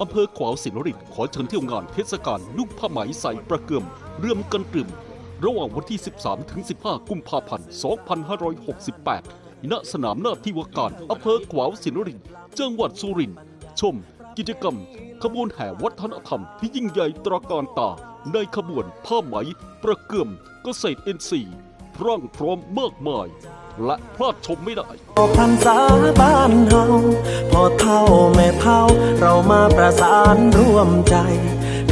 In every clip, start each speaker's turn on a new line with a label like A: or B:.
A: อำเภอขวาวสินริตขอเชิญเที่ยวงานเทศกาลนุ่งผ้าไหมใส่ประเกือมเรื่มกันตรึม ระหว่างวันที่ 13 ถึง 15 กุมภาพันธ์ 2568 ณ สนามหน้าที่ว่าการอำเภอขวาวสินรินทร์จังหวัดสุรินทร์ชม กิจกรรม ขบวนแห่วัฒนธรรมที่ยิ่งใหญ่ตระการตา ในขบวนผ้าไหม ประเกือมเกษตรเอ็นซีพรั่งพร้อมมากมาย และพลาดชมไม่ได้
B: ออกพรรษาบ้านเฮาพอเท่าแม่เท่า เรามาประสานร่วมใจ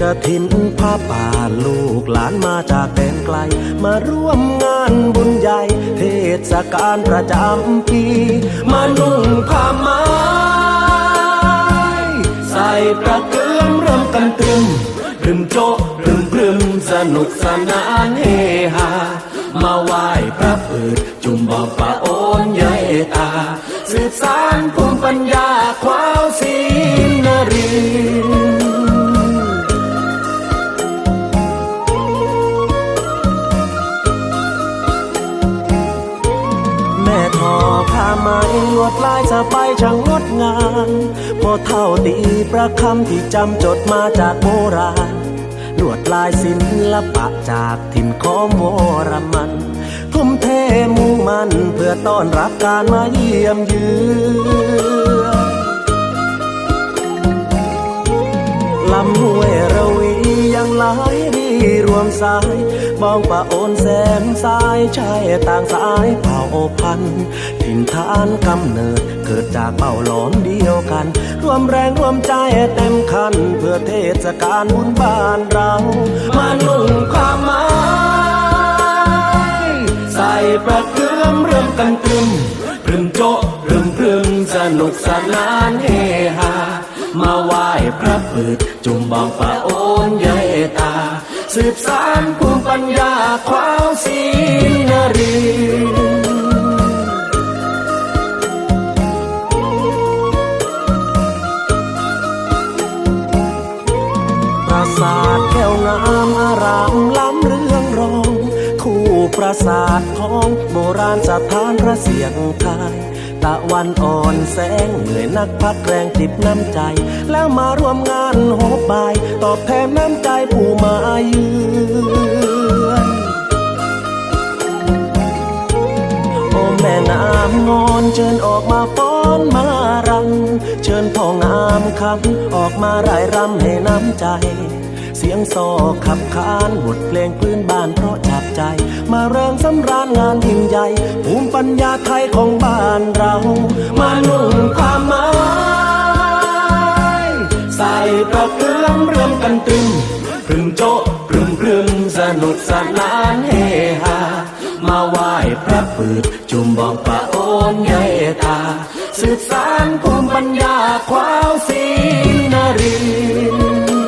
B: กระถินผ้าป่าลูกหลานมาจากแดนไกล มาร่วมงานบุญใหญ่ เทศกาลประจำปีมานุ่งผ้าไหมใส่ประเกือมเริ่มกันตรึมรึมโจะรึมพรึมสนุกสนานเฮฮา มาไหว้พระเปิดจุ่มบอกปะโอนยายตา สืบสานภูมิปัญญาควาวศีนรินร์แม่ทอผ้าไหมลวดลายสบายช่างงดงามพอเท่าตีประคำที่จำจดมาจากโบราณ ลวดลายศิลปะจากถิ่นของโมรมัน ทุ่มเทมุ่งมันเพื่อต้อนรับการมาเยี่ยมเยือนลำห้วย วมสายบองปะโอนแสนสายชายต่างสายเผ่าพันถิ่นฐานกำเนิด เกิดจากเป่าหลอมเดียวกัน รวมแรงรวมใจเต็มคัน เพื่อเทศกาลบุญบ้านเรามานุ่งผ้าไหมใส่ประเกือมเริ่มกันตรึมพรึมโจะพรึมพรึมสนุกสนานเฮฮามาไหว้พระเปิดจุ่มบองปะโอนยายตา สืบสานภูมิปัญญาควาวศีนรินทร์ปราสาทแก้วงามอารามล้ำเรื่องรอง คู่ปราสาททองโบราณสถานพระเสียงไทยตะวันอ่อนแสงเหนื่อยนักพักแรงจิบน้ำใจ แล้วมาร่วมงานโหบบาย ตอบแทนน้ำใจผู้ มาเยือนโอ้แม่น้ำงอนเชิญออกมาฟ้อนมารำเชิญพ่องามคำออกมาร่ายรำให้น้ำใจเสียงซอขับขานบทเพลงพื้นบ้านเพราะจับใจ มาเริงสำราญงานยิ่งใหญ่ ภูมิปัญญาไทยของบ้านเรา มานุ่งผ้าไหมใส่ประเกือมเรื่อมกันตรึม พรึมโจะพรึมพรึมสนุกสนานเฮฮา มาไหว้พระปืดจุมบองปะโอนใหญ่ตา สืบสานภูมิปัญญาควาวศีนรินทร์